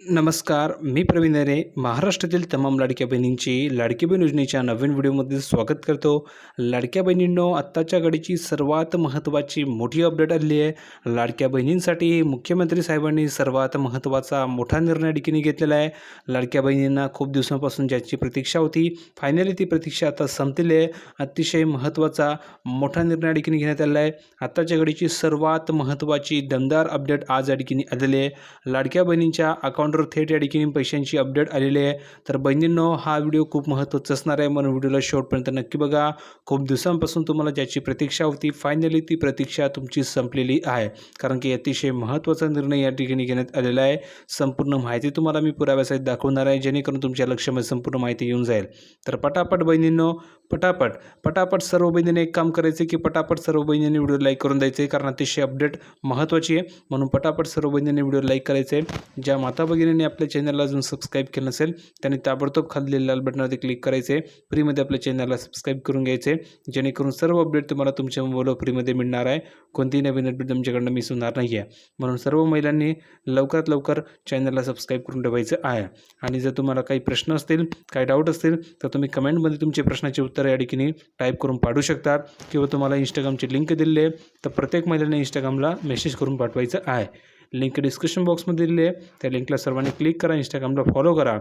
नमस्कार मी प्रवीण रे महाराष्ट्रातील तमाम लाडक्या बहिणींची लाडकी बहीण योजनेच्या नवीन व्हिडिओमध्ये स्वागत करतो. लाडक्या बहिणींनो आत्ताच्या घडीची सर्वात महत्त्वाची मोठी अपडेट आली आहे. लाडक्या बहिणींसाठी मुख्यमंत्री साहेबांनी सर्वात महत्त्वाचा मोठा निर्णय डिकीने घेतलेला आहे. लाडक्या बहिणींना खूप दिवसांपासून ज्याची प्रतीक्षा होती फायनली ती प्रतीक्षा आता संपलेली आहे. अतिशय महत्त्वाचा मोठा निर्णय डिकीने घेण्यात आला आहे. आत्ताच्या घडीची सर्वात महत्त्वाची दमदार अपडेट आज या ठिकाणी आलेली आहे. लाडक्या बहिणींच्या अकाउंटवर थेट या ठिकाणी पैशांची अपडेट आलेली आहे. तर बहिणींनो हा व्हिडिओ खूप महत्त्वाचा असणार आहे. म्हणून व्हिडिओला शेवटपर्यंत नक्की बघा. खूप दिवसांपासून तुम्हाला ज्याची प्रतीक्षा होती फायनली ती प्रतीक्षा तुमची संपलेली आहे. कारण की अतिशय महत्त्वाचा निर्णय या ठिकाणी घेण्यात आलेला आहे. संपूर्ण माहिती तुम्हाला मी पुराव्यासाठी दाखवणार आहे जेणेकरून तुमच्या लक्षामध्ये संपूर्ण माहिती येऊन जाईल. तर पटापट बहिणींनो पटापट. पटापट सर्व बहिणीने एक काम करायचे की पटापट सर्व बहिणीने व्हिडिओ लाईक करून द्यायचे कारण अतिशय अपडेट महत्त्वाची आहे. म्हणून पटापट सर्व बहिणीने व्हिडिओ लाईक करायचे ज्या माता भगिनींनी आपल्या चॅनलला अजून सबस्क्राईब केलं नसेल त्यांनी ताबडतोब खाली लाल बटनावरती क्लिक करायचे फ्रीमध्ये आपल्या चॅनलला सबस्क्राईब करून घ्यायचे जेणेकरून सर्व अपडेट तुम्हाला तुमच्या मोबाईलवर फ्रीमध्ये मिळणार आहे. कोणतीही नवीन अपडेट तुमच्याकडनं मिस होणार नाही आहे. म्हणून सर्व महिलांनी लवकरात लवकर चॅनलला सबस्क्राईब करून ठेवायचं आहे. आणि जर तुम्हाला काही प्रश्न असतील काही डाऊट असतील तर तुम्ही कमेंटमध्ये तुमचे प्रश्नाचे उत्तर उत्तर या ठिकाणी टाईप करून पाठवू शकता किंवा तुम्हाला इंस्टाग्रामची लिंक दिलेली आहे तर प्रत्येक महिलेने इंस्टाग्रामला मेसेज करून पाठवायचं आहे. लिंक डिस्क्रिप्शन बॉक्समध्ये दिली आहे. त्या लिंकला सर्वांनी क्लिक करा इंस्टाग्रामला फॉलो करा.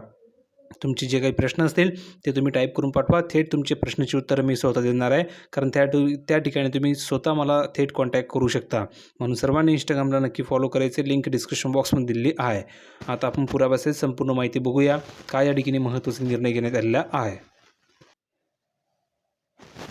तुमचे जे काही प्रश्न असतील ते तुम्ही टाईप करून पाठवा. थेट तुमचे प्रश्नाची उत्तरं मी स्वतः देणार आहे. कारण त्या त्या ठिकाणी तुम्ही स्वतः मला थेट कॉन्टॅक्ट करू शकता. म्हणून सर्वांनी इंस्टाग्रामला नक्की फॉलो करायचे लिंक डिस्क्रिप्शन बॉक्समध्ये दिली आहे. आता आपण पुराव्यासहित संपूर्ण माहिती बघूया. काय या ठिकाणी महत्त्वाचा निर्णय घेण्यात आलेला आहे.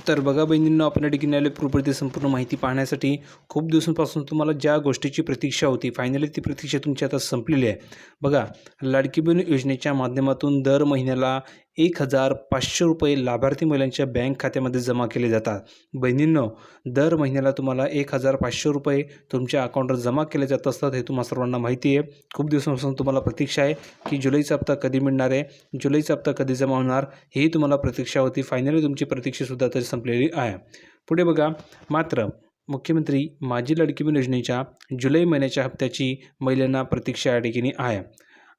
तर बघा बहिणींनो आपण या ठिकाणी आले पूर्ववर्ती संपूर्ण माहिती पाहण्यासाठी. खूप दिवसांपासून तुम्हाला ज्या गोष्टीची प्रतीक्षा होती फायनली ती प्रतीक्षा तुमची आता संपलेली आहे. बघा लाडकी बहीण योजनेच्या माध्यमातून दर महिन्याला एक हजार पाचशे रुपये लाभार्थी महिलांच्या बँक खात्यामध्ये जमा केले जातात. बहिणींनो दर महिन्याला तुम्हाला एक हजार पाचशे रुपये तुमच्या अकाउंटवर जमा केले जात असतात हे तुम्हाला सर्वांना माहिती आहे. खूप दिवसांपासून तुम्हाला प्रतीक्षा आहे की जुलैचा हप्ता कधी मिळणार आहे? जुलैचा हप्ता कधी जमा होणार? ही तुम्हाला प्रतीक्षा होती फायनली तुमची प्रतीक्षासुद्धा तरी संपलेली आहे. पुढे बघा मात्र मुख्यमंत्री माझी लडकी योजनेच्या जुलै महिन्याच्या हप्त्याची महिलांना प्रतीक्षा या ठिकाणी आहे.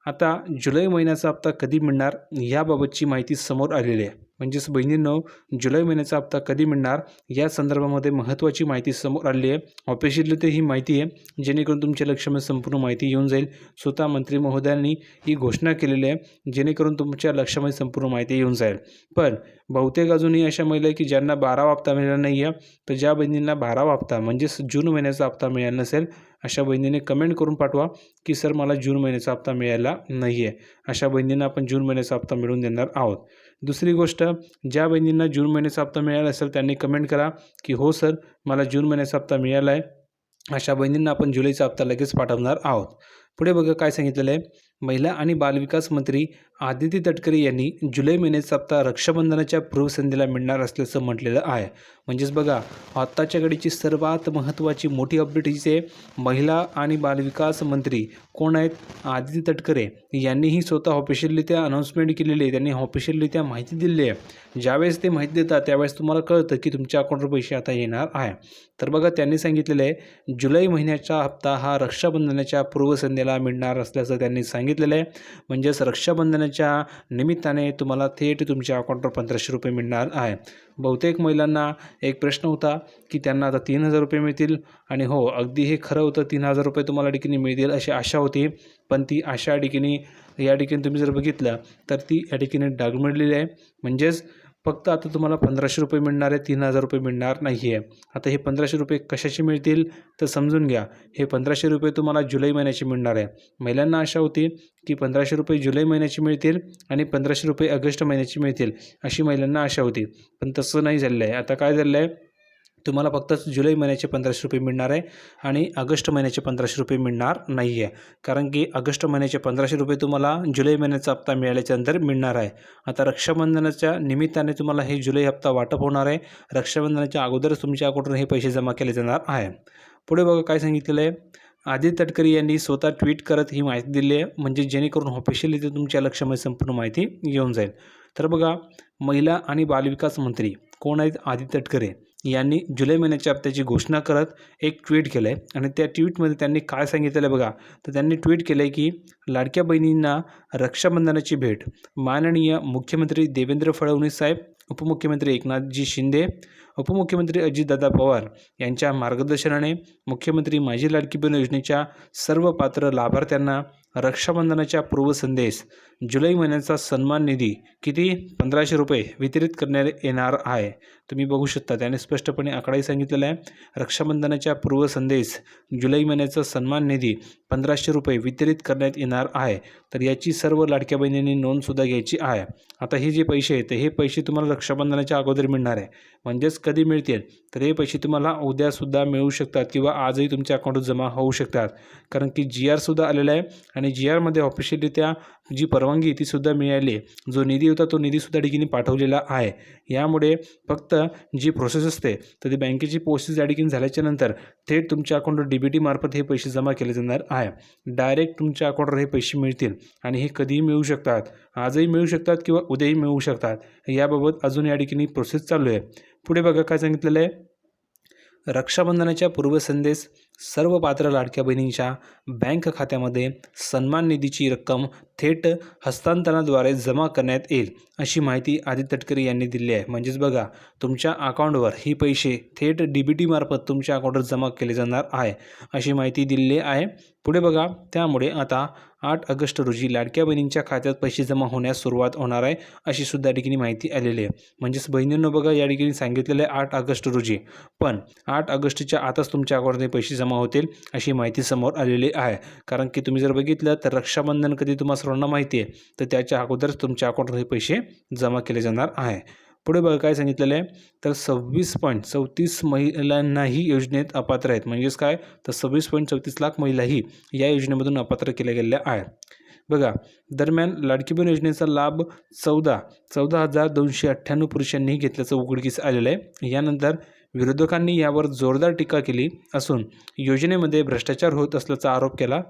आता जुलै महिन्याचा हप्ता कधी मिळणार याबाबतची माहिती समोर आलेली आहे. म्हणजेच बहिणींनो जुलै महिन्याचा हप्ता कधी मिळणार या संदर्भामध्ये महत्त्वाची माहिती समोर आलेली आहे. ऑफिशियली ते ही माहिती आहे जेणेकरून तुमच्या लक्षामध्ये संपूर्ण माहिती येऊन जाईल. स्वतः मंत्री महोदयांनी ही घोषणा केलेली आहे जेणेकरून तुमच्या लक्षामध्ये संपूर्ण माहिती येऊन जाईल. पण बहुतेक अजूनही अशा महिला आहे की ज्यांना बारावा हप्ता मिळाला नाही आहे तर ज्या बहिणींना बारावा हप्ता म्हणजेच जून महिन्याचा हप्ता मिळाला नसेल अशा बहिणीने कमेंट करून पाठवा की सर मला जून महिन्याचा हप्ता मिळायला नाही आहे अशा बहिणींना आपण जून महिन्याचा हप्ता मिळवून देणार आहोत. दुसरी गोष्ट ज्या बहिणींना जून महिन्याचा हप्ता मिळाला असेल त्यांनी कमेंट करा की हो सर मला जून महिन्याचा हप्ता मिळाला आहे अशा बहिणींना आपण जुलैचा हप्ता लगेच पाठवणार आहोत. पुढे बघा काय सांगितलेलं आहे. महिला आणि बालविकास मंत्री आदिती तटकरे यांनी जुलै महिन्याचा हप्ता रक्षाबंधनाच्या पूर्वसंध्येला मिळणार असल्याचं म्हटलेलं आहे. म्हणजेच बघा आत्ताच्या घडीची सर्वात महत्त्वाची मोठी अपडेट हीच आहे महिला आणि बालविकास मंत्री कोण आहेत? आदिती तटकरे यांनीही स्वतः ऑफिशियलरित्या अनाऊन्समेंट केलेली आहे. त्यांनी ऑफिशियलरित्या माहिती दिलेली आहे. ज्यावेळेस ते माहिती देतात त्यावेळेस तुम्हाला कळतं की तुमच्या अकाउंटवर पैसे आता येणार आहे. तर बघा त्यांनी सांगितलेलं आहे जुलै महिन्याचा हप्ता हा रक्षाबंधनाच्या पूर्वसंध्येला मिळणार असल्याचं त्यांनी सांगितलेलं आहे. म्हणजेच रक्षाबंधनाच्या निमित्ताने तुम्हाला थेट तुमच्या अकाउंटवर पंधराशे रुपये मिळणार आहे. बहुतेक महिलांना एक प्रश्न होता की त्यांना आता तीन हजार रुपये मिळतील? आणि हो अगदी हे खरं होतं तीन हजार रुपये तुम्हाला डिकिनी मिळतील अशी आशा होती. पण ती आशा ठिकाणी या ठिकाणी तुम्ही जर बघितलं तर ती या ठिकाणी डागमिळलेली आहे. म्हणजेच फक्त आता तुम्हाला पंधराशे रुपये मिळणार आहे तीन हजार रुपये मिळणार नाही आहे आता हे पंधराशे रुपये कशाचे मिळतील तर समजून घ्या. हे पंधराशे रुपये तुम्हाला जुलै महिन्याचे मिळणार आहे. महिलांना आशा होती की पंधराशे रुपये जुलै महिन्याची मिळतील आणि पंधराशे रुपये ऑगस्ट महिन्याची मिळतील अशी महिलांना आशा होती. पण तसं नाही झालेलं आहे. आता काय झालेलं आहे? तुम्हाला फक्त जुलै महिन्याचे पंधराशे रुपये मिळणार आहे आणि ऑगस्ट महिन्याचे पंधराशे रुपये मिळणार नाही आहे. कारण की ऑगस्ट महिन्याचे पंधराशे रुपये तुम्हाला जुलै महिन्याचा हप्ता मिळाल्याच्यानंतर मिळणार आहे. आता रक्षाबंधनाच्या निमित्ताने तुम्हाला हे जुलै हप्ता वाटप होणार आहे. रक्षाबंधनाच्या अगोदरच तुमच्या अकाउंटवर हे पैसे जमा केले जाणार आहे. पुढे बघा काय सांगितलेलं आहे. आदित्य तटकरे यांनी स्वतः ट्विट करत ही माहिती दिली आहे. म्हणजे जेणेकरून ऑफिशियली ते तुमच्या लक्षामध्ये संपूर्ण माहिती येऊन जाईल. तर बघा महिला आणि बालविकास मंत्री कोण आहेत आदित्य तटकरे? यांनी जुलै महिन्याच्या हप्त्याची घोषणा करत एक ट्विट केलं आहे आणि त्या ट्विटमध्ये त्यांनी काय सांगितलेलं आहे बघा? तर त्यांनी ट्विट केलं आहे की लाडक्या बहिणींना रक्षाबंधनाची भेट. माननीय मुख्यमंत्री देवेंद्र फडणवीस साहेब उपमुख्यमंत्री एकनाथजी शिंदे उपमुख्यमंत्री अजितदादा पवार यांच्या मार्गदर्शनाने मुख्यमंत्री माझी लाडकी बहीण योजनेच्या सर्व पात्र लाभार्थ्यांना रक्षाबंधनाच्या पूर्वसंदेश जुलै महिन्याचा सन्मान निधी किती? पंधराशे रुपये वितरित करण्यात येणार आहे. तुम्ही बघू शकता त्याने स्पष्टपणे आकडाही सांगितलेला आहे. रक्षाबंधनाच्या पूर्वसंदेश जुलै महिन्याचा सन्मान निधी पंधराशे रुपये वितरित करण्यात येणार आहे. तर याची सर्व लाडक्या बहिणींनी नोंदसुद्धा घ्यायची आहे. आता हे जे पैसे आहेत हे पैसे तुम्हाला रक्षाबंधनाच्या अगोदर मिळणार आहे. म्हणजेच कधी मिळतील? तर हे पैसे तुम्हाला उद्यासुद्धा मिळू शकतात किंवा आजही तुमच्या अकाउंटवर जमा होऊ शकतात. कारण की जी आरसुद्धा आलेला आहे आणि जी आरमध्ये ऑफिशियलित्या जी परवानगी ती सुद्धा मिळाली आहे. जो निधी होता तो निधीसुद्धा ठिकाणी पाठवलेला आहे. यामुळे फक्त जी प्रोसेस असते तर ती बँकेची प्रोसेस अडिकीन झाल्याच्यानंतर झाल्याच्यानंतर थेट तुमच्या अकाउंटवर डी बी टी मार्फत हे पैसे जमा केले जाणार आहे. डायरेक्ट तुमच्या अकाउंटवर हे पैसे मिळतील आणि हे कधीही मिळू शकतात. आजही मिळू शकतात किंवा उद्याही मिळू शकतात. याबाबत अजून या ठिकाणी प्रोसेस चालू आहे. पुढे बघा काय सांगितलेलं आहे. रक्षाबंधनाच्या पूर्वसंदेश सर्व पात्र लाडक्या बहिणींच्या बँक खात्यामध्ये सन्मान निधीची रक्कम थेट हस्तांतरणाद्वारे जमा करण्यात येईल अशी माहिती आदित्य तटकरे यांनी दिली आहे. म्हणजेच बघा तुमच्या अकाउंटवर ही पैसे थेट डी बी टीमार्फत तुमच्या अकाउंटवर जमा केले जाणार आहे अशी माहिती दिलेली आहे. पुढे बघा त्यामुळे आता आठ ऑगस्ट रोजी लाडक्या बहिणींच्या खात्यात पैसे जमा होण्यास सुरुवात होणार आहे अशी सुद्धा ठिकाणी माहिती आलेली आहे. म्हणजेच बहिणींनो बघा या ठिकाणी सांगितलेलं आहे आठ ऑगस्ट रोजी. पण आठ ऑगस्टच्या आताच तुमच्या अकाउंटमध्ये पैसे जमा जमा होतील अशी माहिती समोर आलेली आहे. कारण की तुम्ही जर बघितलं तर रक्षाबंधन कधी तुम्हाला सर्वांना माहिती आहे तर त्याच्या अगोदरच तुमच्या अकाउंटमध्ये पैसे जमा केले जाणार आहे. पुढे बघा काय सांगितलेलं आहे. तर सव्वीस पॉईंट चौतीस महिलांनाही योजनेत अपात्र आहेत. म्हणजेच काय? तर सव्वीस पॉईंट चौतीस लाख महिलाही या योजनेमधून अपात्र केल्या गेलेल्या आहेत. बघा दरम्यान लाडकी बहीण योजनेचा लाभ चौदा चौदा हजार दोनशे अठ्ठ्याण्णव पुरुषांनीही घेतल्याचं उघडकीस आलेलं आहे. यानंतर विरोधकांनी यावर जोरदार टीका केली असून योजनेमध्ये भ्रष्टाचार होत असल्याचा आरोप केला.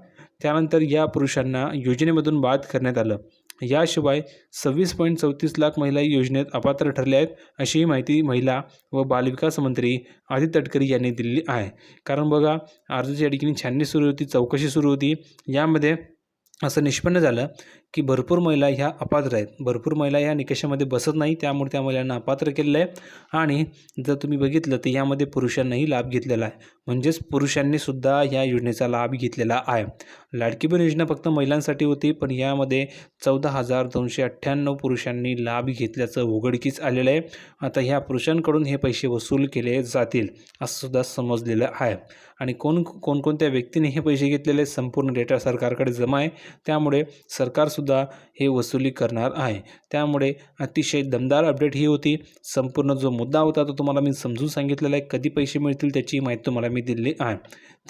त्यानंतर या पुरुषांना योजनेमधून बाद करण्यात आलं. याशिवाय सव्वीस पॉईंट चौतीस लाख महिला योजनेत अपात्र ठरल्या आहेत अशी माहिती महिला व बालविकास मंत्री आदित्य तटकरे यांनी दिलेली आहे. कारण बघा अर्जाची या ठिकाणी छाननी सुरू होती चौकशी सुरू होती. यामध्ये असं निष्पन्न झालं की भरपूर महिला ह्या अपात्र आहेत. भरपूर महिला ह्या निकषामध्ये बसत नाही त्यामुळे त्या महिलांना अपात्र केलेलं आहे. आणि जर तुम्ही बघितलं तर यामध्ये पुरुषांनाही लाभ घेतलेला आहे. म्हणजेच पुरुषांनीसुद्धा ह्या या योजनेचा लाभ घेतलेला आहे. लाडकी बहीण योजना फक्त महिलांसाठी होती पण यामध्ये चौदा हजार दोनशे अठ्ठ्याण्णव पुरुषांनी लाभ घेतल्याचं उघडकीस आलेलं आहे. आता ह्या पुरुषांकडून हे पैसे वसूल केले जातील असंसुद्धा समजलेलं आहे. आणि कोण कोणकोणत्या व्यक्तीने हे पैसे घेतलेले संपूर्ण डेटा सरकारकडे जमा आहे. त्यामुळे सरकार सुद्धा हे वसुली करणार आहे. त्यामुळे अतिशय दमदार अपडेट ही होती. संपूर्ण जो मुद्दा होता तो तुम्हाला मी समजून सांगितलेला आहे. कधी पैसे मिळतील त्याची माहिती तुम्हाला मी दिली आहे.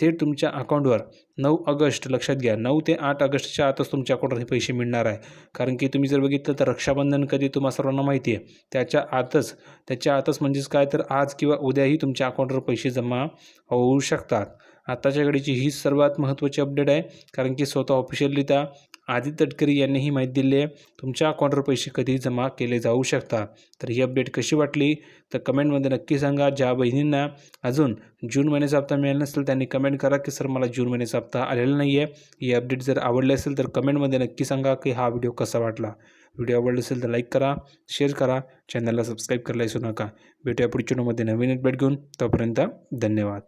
थेट तुमच्या अकाउंटवर नऊ ऑगस्ट लक्षात घ्या नऊ ते आठ ऑगस्टच्या आतच तुमच्या अकाउंटवर हे पैसे मिळणार आहे. कारण की तुम्ही जर बघितलं तर रक्षाबंधन कधी तुम्हाला सर्वांना माहिती आहे. त्याच्या आतच त्याच्या आतच म्हणजेच काय? तर आज किंवा उद्याही तुमच्या अकाउंटवर पैसे जमा होऊ शकतात. आत्ताच्या घडीची ही सर्वात महत्त्वाची अपडेट आहे. कारण की स्वतः ऑफिशियलरित्या आदित्य तटकरे यांनी ही माहिती दिली आहे. तुमच्या अकाउंटवर पैसे कधी जमा केले जाऊ शकतात. तर ही अपडेट कशी वाटली? तर कमेंटमध्ये नक्की सांगा. ज्या बहिणींना अजून जून महिन्याचा हप्ता मिळाला नसेल त्यांनी कमेंट करा की सर मला जून महिन्याचा हप्ता आलेला नाही आहे ही अपडेट जर आवडली असेल तर कमेंटमध्ये नक्की सांगा की हा व्हिडिओ कसा वाटला. व्हिडिओ आवडला असेल तर लाईक करा शेअर करा चॅनलला सबस्क्राईब करायला विसरू नका. भेटूया पुढच्या व्हिडिओमध्ये नवीन अपडेट घेऊन. तोपर्यंत धन्यवाद.